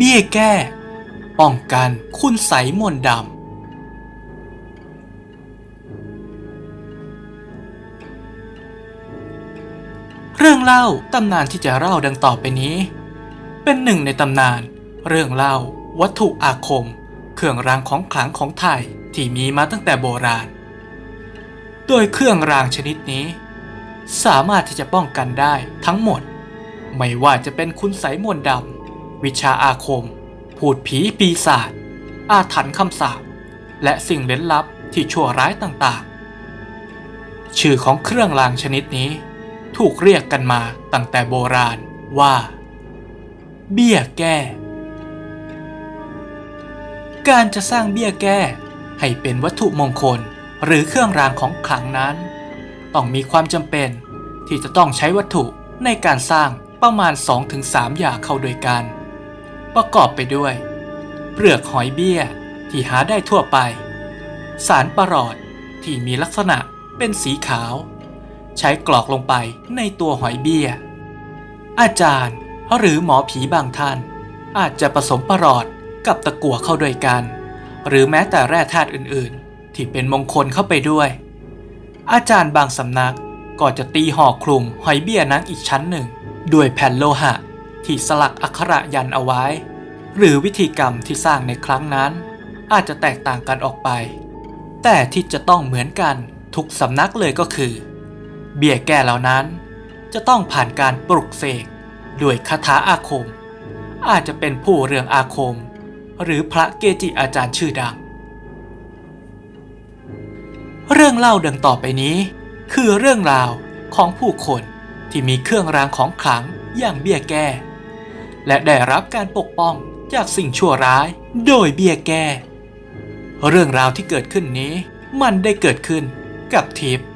เบี้ยแก้ ป้องกันคุณใสมนต์ดำเรื่องเล่าตำนานที่จะเล่าดังต่อไปนี้ เป็นหนึ่งในตำนาน เรื่องเล่า วัตถุอาคม เครื่องรางของขลังของไทยที่มีมาตั้งแต่โบราณ โดยเครื่องรางชนิดนี้ สามารถที่จะป้องกันได้ทั้งหมด ไม่ว่าจะเป็นคุณไสมนต์ดำ วิชาอาคม พูดผีปีศาจ อาถรรพ์คำสาป และสิ่งเล้นลับที่ชั่วร้ายต่างๆ ชื่อของเครื่องรางชนิดนี้ ถูกเรียกกันมาตั้งแต่โบราณว่า เบี้ยแก้ การจะสร้างเบี้ยแก้ให้เป็นวัตถุมงคลหรือเครื่องรางของขลังนั้น ต้องมีความจำเป็นที่จะต้องใช้วัตถุในการสร้างประมาณ 2-3 อย่างเข้าด้วยกัน ประกอบไปด้วย เปลือกหอยเบี้ยที่หาได้ทั่วไป สารประหลอดที่มีลักษณะเป็นสีขาว ใช้กรอกลงไปในตัวหอยเบี้ย อาจารย์หรือหมอผีบางท่าน อาจจะผสมประหลอดกับตะกั่วเข้าด้วยกัน หรือแม้แต่แร่ธาตุอื่นๆ ที่เป็นมงคลเข้าไปด้วย อาจารย์บางสำนักก็จะตีห่อคลุมหอยเบี้ยนั้นอีกชั้นหนึ่ง ด้วยแผ่นโลหะ ที่สลักอักขระยันเอาไว้ หรือวิธีกรรมที่สร้างในครั้งนั้น อาจจะแตกต่างกันออกไป แต่ที่จะต้องเหมือนกันทุกสำนักเลยก็คือ เบี้ยแก้เหล่านั้น จะต้องผ่านการปลุกเสกด้วยคาถาอาคม อาจจะเป็นผู้เรื่องอาคม หรือพระเกจิอาจารย์ชื่อดัง เรื่องเล่าดังต่อไปนี้ คือเรื่องราวของผู้คนที่มีเครื่องรางของขลังอย่างเบี้ยแก้ และได้รับการปกป้องจากสิ่งชั่วร้าย โดยเบียแก้เรื่องราวที่เกิดขึ้นนี้ มันได้เกิดขึ้นกับทิพย์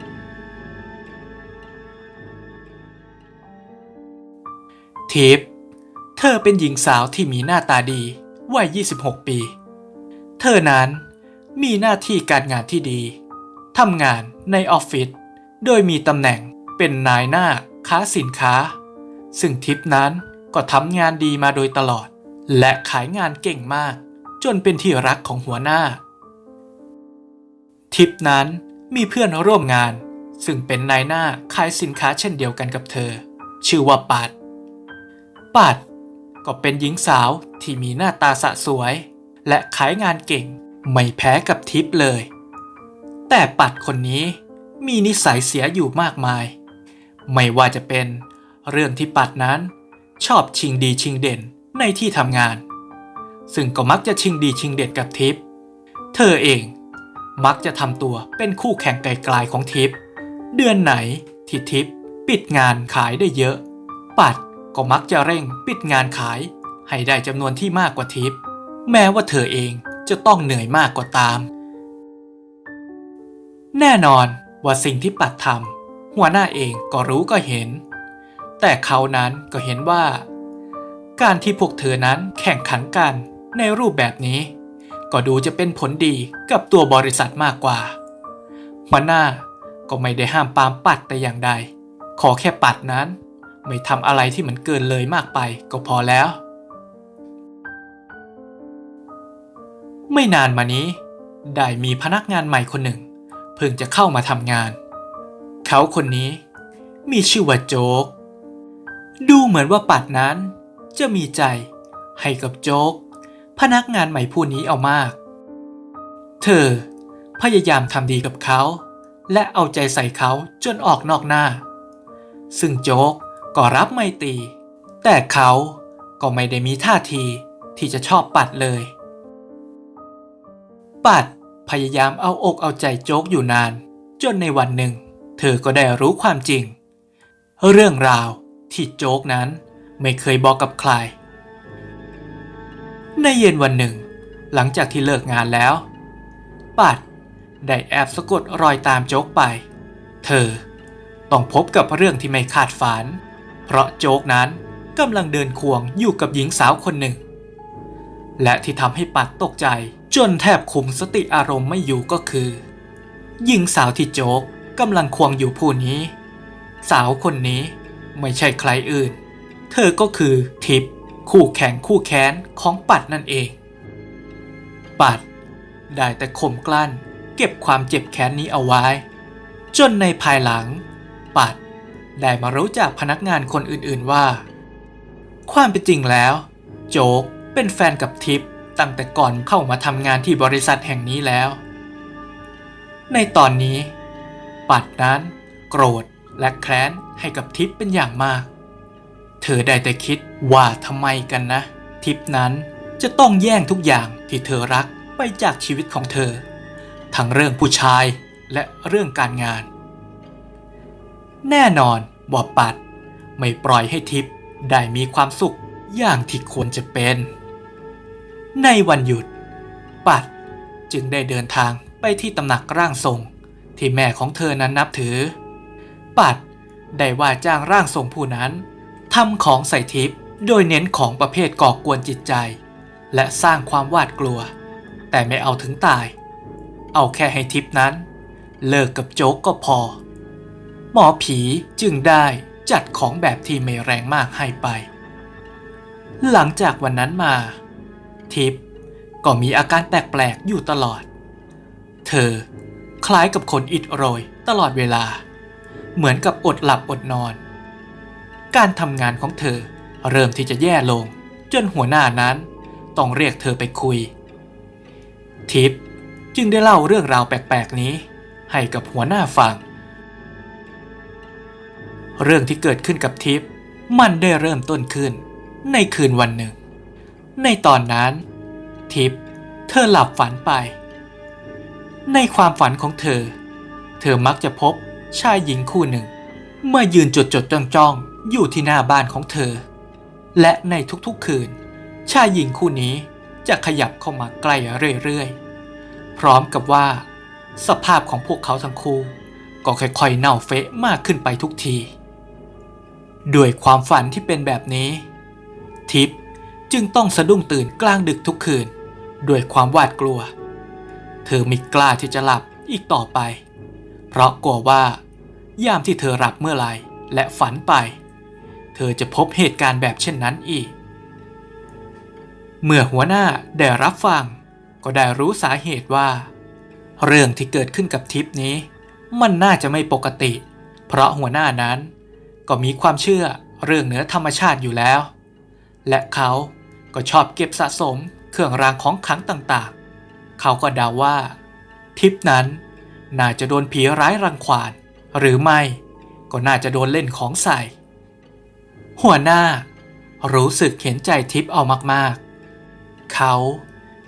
ทิพย์เธอเป็นหญิงสาวที่มีหน้าตาดีวัย 26 ปี เธอนั้นมีหน้าที่การงานที่ดี ทำงานในออฟฟิศ โดยมีตำแหน่งเป็นนายหน้าค้าสินค้า ซึ่งทิปนั้น ก็ทำงานดีมาโดยตลอด และขายงานเก่งมาก จนเป็นที่รักของหัวหน้า ทิปนั้นมีเพื่อนร่วมงาน ซึ่งเป็นนายหน้าขายสินค้าเช่นเดียวกันกับเธอ ชื่อว่าปัด ปัดก็เป็นหญิงสาวที่มีหน้าตาสะสวย และขายงานเก่งไม่แพ้กับทิปเลย แต่ปัดคนนี้มีนิสัยเสียอยู่มากมาย ไม่ว่าจะเป็นเรื่องที่ปัดนั้น ชอบชิงดีชิงเด่นในที่ทำงาน ซึ่งก็มักจะชิงดีชิงเด่นกับทิป เธอเองมักจะทำตัวเป็นคู่แข่งไกลๆของทิป เดือนไหนที่ทิปปิดงานขายได้เยอะ ปัดก็มักจะเร่งปิดงานขาย ให้ได้จำนวนที่มากกว่าทิป แม้ว่าเธอเองจะต้องเหนื่อยมากกว่าตาม แน่นอนว่าสิ่งที่ปัดทำหัวหน้าเองก็รู้ก็เห็น แต่เขานั้นก็เห็นว่า การที่พวกเธอนั้นแข่งขันกันในรูปแบบนี้ ก็ดูจะเป็นผลดีกับตัวบริษัทมากกว่าหัวหน้าก็ไม่ได้ห้ามปามปัดแต่อย่างใด ขอแค่ปัดนั้น ไม่ทำอะไรที่มันเกินเลยมากไปก็พอแล้ว ไม่นานมานี้ ได้มีพนักงานใหม่คนหนึ่ง เพิ่งจะเข้ามาทำงาน เขาคนนี้มีชื่อว่าโจ๊ก ดูเหมือนว่าปัดนั้น จะมีใจให้กับโจ๊ก พนักงานใหม่ผู้นี้เอามาก เธอ พยายามทำดีกับเขา และเอาใจใส่เขาจนออกนอกหน้า ซึ่งโจ๊กก็รับไม่ตี แต่เขาก็ไม่ได้มีท่าทีที่จะชอบปัดเลย ปัดพยายามเอาอกเอาใจโจ๊กอยู่นาน จนในวันหนึ่ง เธอก็ได้รู้ความจริง เรื่องราว ที่โจ๊กนั้นไม่เคยบอกกับใคร ในเย็นวันหนึ่ง หลังจากที่เลิกงานแล้ว ปัดได้แอบสะกดรอยตามโจ๊กไป เธอต้องพบกับเรื่องที่ไม่คาดฝัน เพราะโจ๊กนั้นกำลังเดินควงอยู่กับหญิงสาวคนหนึ่ง และที่ทำให้ปัดตกใจจนแทบคุมสติอารมณ์ไม่อยู่ก็คือ หญิงสาวที่โจ๊กกำลังควงอยู่ผู้นี้ สาวคนนี้ ไม่ใช่ใครอื่น เธอก็คือทิพคู่แข่งคู่แค้นของปัดนั่นเอง ปัด ได้แต่ข่มกลั้น เก็บความเจ็บแค้นนี้เอาไว้ จนในภายหลัง ปัด ได้มารู้จากพนักงานคนอื่นๆว่า ความเป็นจริงแล้ว โจ๊กเป็นแฟนกับทิพตั้งแต่ก่อนเข้ามาทำงานที่บริษัทแห่งนี้แล้ว ในตอนนี้ ปัดนั้น โกรธ และแค้นให้กับทิพเป็นอย่างมาก เธอได้แต่คิดว่าทำไมกันนะ ทิพนั้นจะต้องแย่งทุกอย่างที่เธอรักไปจากชีวิตของเธอ ทั้งเรื่องผู้ชายและเรื่องการงาน แน่นอนว่าปัด ไม่ปล่อยให้ทิพได้มีความสุขอย่างที่ควรจะเป็น ในวันหยุด ปัดจึงได้เดินทางไปที่ตำหนักร่างทรงที่แม่ของเธอนั้นนับถือ ปัดได้ว่าจ้างร่างทรงผู้นั้นทำของใส่ทิพย์โดยเน้นของประเภทก่อกวนจิตใจ และสร้างความหวาดกลัว แต่ไม่เอาถึงตาย เอาแค่ให้ทิพย์นั้น เลิกกับโจ๊กก็พอ หมอผีจึงได้จัดของแบบที่ไม่แรงมากให้ไป หลังจากวันนั้นมา ทิพย์ก็มีอาการแปลกๆอยู่ตลอด เธอคล้ายกับคนอิดโรยตลอดเวลา เหมือนกับอดหลับอดนอน การทำงานของเธอเริ่มที่จะแย่ลง จนหัวหน้านั้นต้องเรียกเธอไปคุย ทิพย์จึงได้เล่าเรื่องราวแปลกๆนี้ ให้กับหัวหน้าฟัง เรื่องที่เกิดขึ้นกับทิพย์มันได้เริ่มต้นขึ้นในคืนวันหนึ่ง ในตอนนั้น ทิพย์เธอหลับฝันไป ในความฝันของเธอ เธอมักจะพบ ชายหญิงคู่หนึ่ง เมื่อยืนจดจดจ้องจ้องอยู่ที่หน้าบ้านของเธอ และในทุกๆคืน ชายหญิงคู่นี้จะขยับเข้ามาใกล้เรื่อยๆ พร้อมกับว่า สภาพของพวกเขาทั้งคู่ ก็ค่อยๆเน่าเฟะมากขึ้นไปทุกที ด้วยความฝันที่เป็นแบบนี้ ทิพย์จึงต้องสะดุ้งตื่นกลางดึกทุกคืน ด้วยความหวาดกลัว เธอไม่กล้าที่จะหลับอีกต่อไป เพราะกลัวว่า ยามที่เธอหลับเมื่อไรและฝันไป เธอจะพบเหตุการณ์แบบเช่นนั้นอีก เมื่อหัวหน้าได้รับฟัง ก็ได้รู้สาเหตุว่า เรื่องที่เกิดขึ้นกับทิปนี้ มันน่าจะไม่ปกติ เพราะหัวหน้านั้น ก็มีความเชื่อเรื่องเหนือธรรมชาติอยู่แล้ว และเขาก็ชอบเก็บสะสมเครื่องรางของขลังต่างๆ เขาก็เดาว่า ทิปนั้น น่าจะโดนผีร้ายรังควาน หรือไม่ ก็น่าจะโดนเล่นของใส่ หัวหน้า รู้สึกเห็นใจทิปเอามากๆ เขา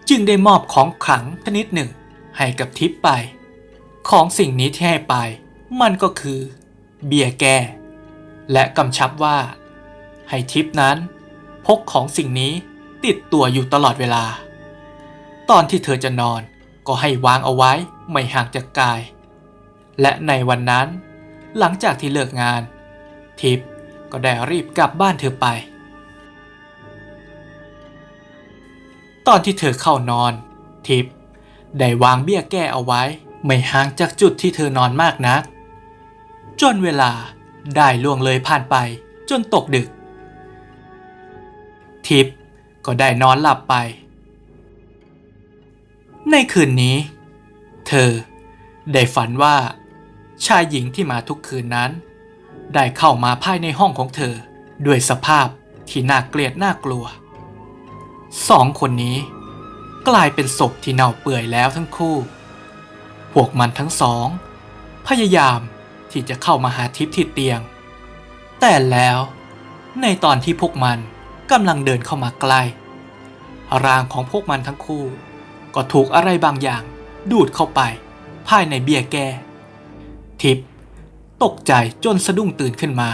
จึงได้มอบของขลังชนิดหนึ่งให้กับทิปไป ของสิ่งนี้ที่ให้ไป มันก็คือ เบียร์แก้และกำชับว่า ให้ทิปนั้น พกของสิ่งนี้ติดตัวอยู่ตลอดเวลา ตอนที่เธอจะนอนก็ให้วางเอาไว้ ไม่ห่างจากกาย และในวันนั้น หลังจากที่เลิกงาน ทิปก็ได้รีบกลับบ้านเธอไป ตอนที่เธอเข้านอน ทิปได้วางเบี้ยแก้เอาไว้ ไม่ห่างจากจุดที่เธอนอนมากนัก จนเวลาได้ล่วงเลยผ่านไปจนตกดึก ทิปก็ได้นอนหลับไป ในคืนนี้ เธอได้ฝันว่าชายหญิงที่มาทุกคืนนั้น ได้เข้ามาภายในห้องของเธอด้วยสภาพที่น่าเกลียดน่ากลัว สองคนนี้ กลายเป็นศพที่เน่าเปื่อยแล้วทั้งคู่ พวกมันทั้งสอง พยายามที่จะเข้ามาหาทิพย์ที่เตียง แต่แล้วในตอนที่พวกมันกำลังเดินเข้ามาใกล้ร่างของพวกมันทั้งคู่ ก็ถูกอะไรบางอย่าง ดูดเข้าไป ภายในเบียร์แก ทิพตกใจจนสะดุ้งตื่นขึ้นมา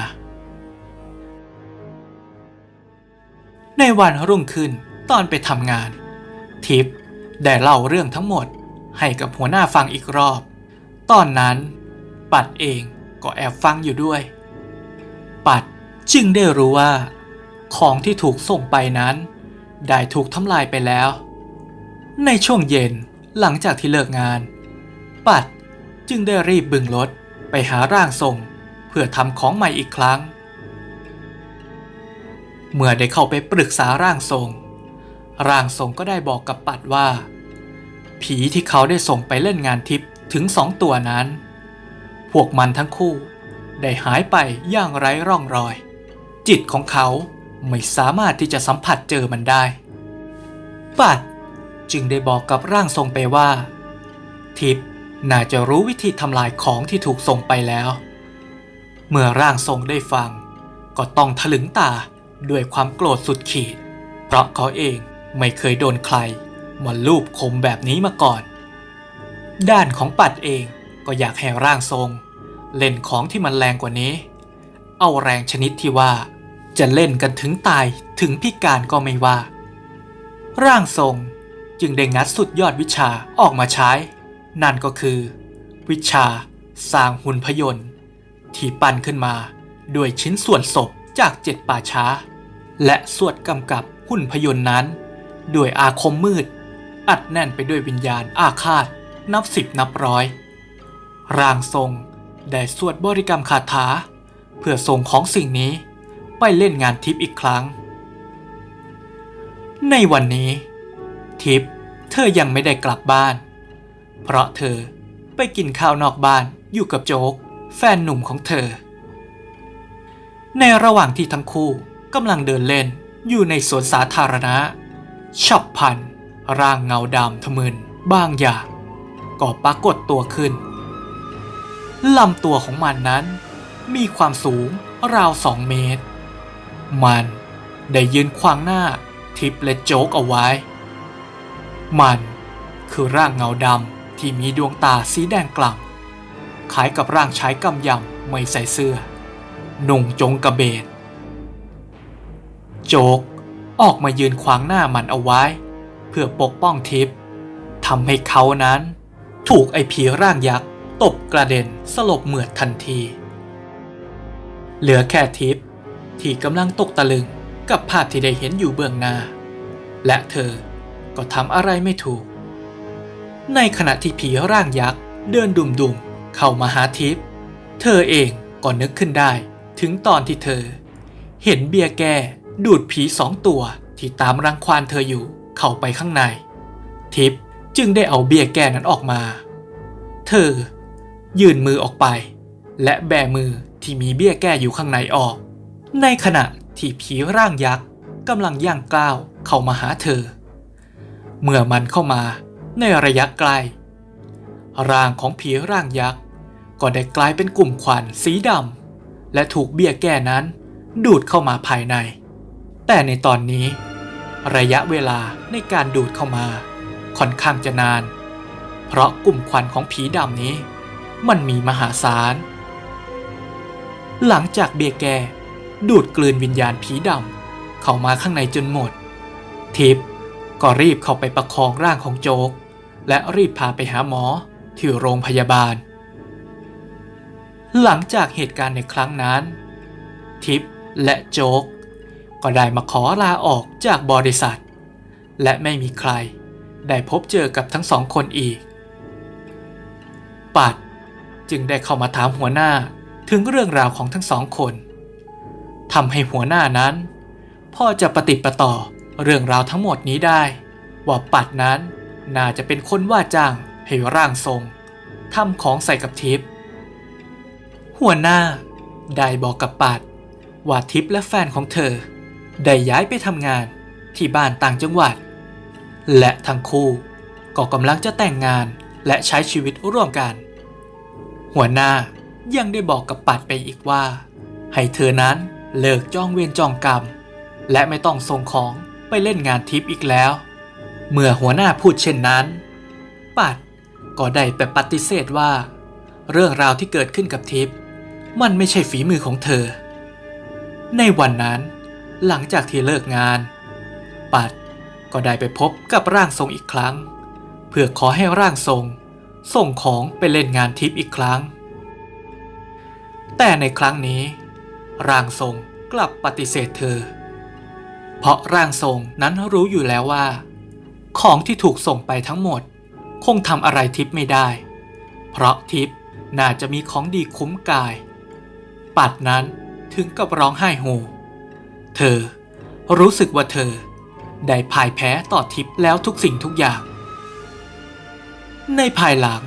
ในวันรุ่งขึ้นตอนไปทำงาน ทิพได้เล่าเรื่องทั้งหมดให้กับหัวหน้าฟังอีกรอบ ตอนนั้น ปัดเองก็แอบฟังอยู่ด้วย ปัดจึงได้รู้ว่า ของที่ถูกส่งไปนั้น ได้ถูกทำลายไปแล้ว ในช่วงเย็น หลังจากที่เลิกงาน ปัดจึงได้รีบบึงรถไปหาร่างทรงเพื่อทำของใหม่อีกครั้ง เมื่อได้เข้าไปปรึกษาร่างทรง ร่างทรงก็ได้บอกกับปัดว่า ผีที่เขาได้ส่งไปเล่นงานทิพย์ถึงสองตัวนั้น พวกมันทั้งคู่ได้หายไปอย่างไร้ร่องรอย จิตของเขาไม่สามารถที่จะสัมผัสเจอมันได้ ปัด จึงได้บอกกับร่างทรงไปว่า ทิพย์น่าจะรู้วิธีทำลายของที่ถูกส่งไปแล้ว เมื่อร่างทรงได้ฟัง ก็ต้องถลึงตาด้วยความโกรธสุดขีด เพราะเขาเองไม่เคยโดนใครมาลูบคมแบบนี้มาก่อน ด้านของปัดเองก็อยากให้ร่างทรง เล่นของที่มันแรงกว่านี้ เอาแรงชนิดที่ว่า จะเล่นกันถึงตายถึงพิการก็ไม่ว่า ร่างทรง จึงได้งัดสุดยอดวิชาออกมาใช้ นั่นก็คือ วิชาสร้างหุ่นพยนต์ ที่ปั้นขึ้นมาด้วยชิ้นส่วนศพจากเจ็ดป่าช้า และสวดกำกับหุ่นพยนต์นั้น ด้วยอาคมมืด อัดแน่นไปด้วยวิญญาณอาฆาตนับสิบนับร้อย ร่างทรงได้สวดบริกรรมคาถา เพื่อส่งของสิ่งนี้ไปเล่นงานทิพย์อีกครั้ง ในวันนี้ ทิพย์เธอยังไม่ได้กลับบ้าน เพราะเธอไปกินข้าวนอกบ้านอยู่กับโจ๊ก แฟนหนุ่มของเธอ ในระหว่างที่ทั้งคู่กำลังเดินเล่นอยู่ในสวนสาธารณะฉับพัน ร่างเงาดำทะมึนบางอย่างก็ปรากฏตัวขึ้นลำตัวของมันนั้น มีความสูงราวสองเมตร มันได้ยืนขวางหน้าทิปและโจ๊กเอาไว้ มันคือร่างเงาดำที่มีดวงตาสีแดงกล่ำคล้ายกับร่างชายกำยำไม่ใส่เสื้อ นุ่งจงกระเบน โจกออกมายืนขวางหน้ามันเอาไว้ เพื่อปกป้องทิพย์ทำให้เขานั้น ถูกไอ้ผีร่างยักษ์ตบกระเด็นสลบเหมือดทันที เหลือแค่ทิพย์ที่กำลังตกตะลึงกับภาพที่ได้เห็นอยู่เบื้องหน้า และเธอ ก็ทำอะไรไม่ถูก ในขณะที่ผีร่างยักษ์เดินดุ่มๆ เข้ามาหาทิพย์เธอเองก็นึกขึ้นได้ ถึงตอนที่เธอ เห็นเบียร์แกดูดผีสองตัวที่ตามรังควานเธออยู่เข้าไปข้างใน ทิพย์จึงได้เอาเบียร์แกนั้นออกมา เธอ ยื่นมือออกไป และแบมือที่มีเบี้ยแก้อยู่ข้างในออก ในขณะที่ผีร่างยักษ์กำลังย่างกล้าวเข้ามาหาเธอ เมื่อมันเข้ามาในระยะไกล ร่างของผีร่างยักษ์ก็ได้กลายเป็นกลุ่มควันสีดำและถูกเบี้ยแก้นั้นดูดเข้ามาภายใน แต่ในตอนนี้ ระยะเวลาในการดูดเข้ามา ค่อนข้างจะนาน เพราะกลุ่มควันของผีดำนี้ มันมีมหาศาล หลังจากเบียแกดูดกลืนวิญญาณผีดำเข้ามาข้างในจนหมด ทิพย์ ก็รีบเข้าไปประคองร่างของโจ๊ก และรีบพาไปหาหมอที่โรงพยาบาล หลังจากเหตุการณ์ในครั้งนั้น ทิพย์และโจ๊ก ก็ได้มาขอลาออกจากบริษัท และไม่มีใครได้พบเจอกับทั้งสองคนอีก ปัดจึงได้เข้ามาถามหัวหน้าถึงเรื่องราวของทั้งสองคนทำให้หัวหน้านั้น พ่อจะปฏิประต่อ เรื่องราวทั้งหมดนี้ได้ ว่าปัดนั้น น่าจะเป็นคนว่าจ้างให้ร่างทรงทำของใส่กับทิพย์หัวหน้าได้บอกกับปัดว่าทิพย์และแฟนของเธอ ได้ย้ายไปทำงานที่บ้านต่างจังหวัด และทั้งคู่ก็กำลังจะแต่งงานและใช้ชีวิตร่วมกัน หัวหน้ายังได้บอกกับปัดไปอีกว่า ให้เธอนั้นเลิกจ้องเวรจองกรรม และไม่ต้องส่งของ ไปเล่นงานทิปอีกแล้ว เมื่อหัวหน้าพูดเช่นนั้น ปัดก็ได้แต่ปฏิเสธว่า เรื่องราวที่เกิดขึ้นกับทิปมันไม่ใช่ฝีมือของเธอ ในวันนั้นหลังจากที่เลิกงาน ปัดก็ได้ไปพบกับร่างทรงอีกครั้ง เพื่อขอให้ร่างทรง ส่งของไปเล่นงานทิปอีกครั้ง แต่ในครั้งนี้ ร่างทรงกลับปฏิเสธเธอ เพราะร่างทรงนั้นรู้อยู่แล้วว่า ของที่ถูกส่งไปทั้งหมด คงทำอะไรทิพย์ไม่ได้ เพราะทิพย์น่าจะมีของดีคุ้มกาย ปัดนั้นถึงกับร้องไห้โฮเธอรู้สึกว่าเธอ ได้พ่ายแพ้ต่อทิพย์แล้วทุกสิ่งทุกอย่าง ในภายหลัง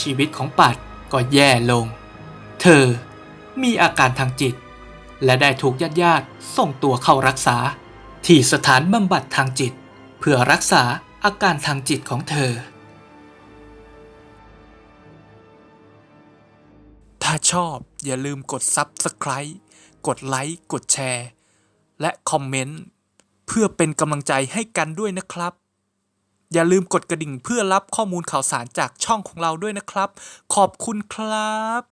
ชีวิตของปัดก็แย่ลง เธอมีอาการทางจิต และได้ถูกญาติญาติๆส่งตัวเข้ารักษา ที่สถานบำบัดทางจิต เพื่อรักษาอาการทางจิตของเธอ ถ้าชอบอย่าลืมกด Subscribe กดไลค์กดแชร์ และคอมเมนต์ เพื่อเป็นกำลังใจให้กันด้วยนะครับ อย่าลืมกดกระดิ่งเพื่อรับข้อมูลข่าวสารจากช่องของเราด้วยนะครับ ขอบคุณครับ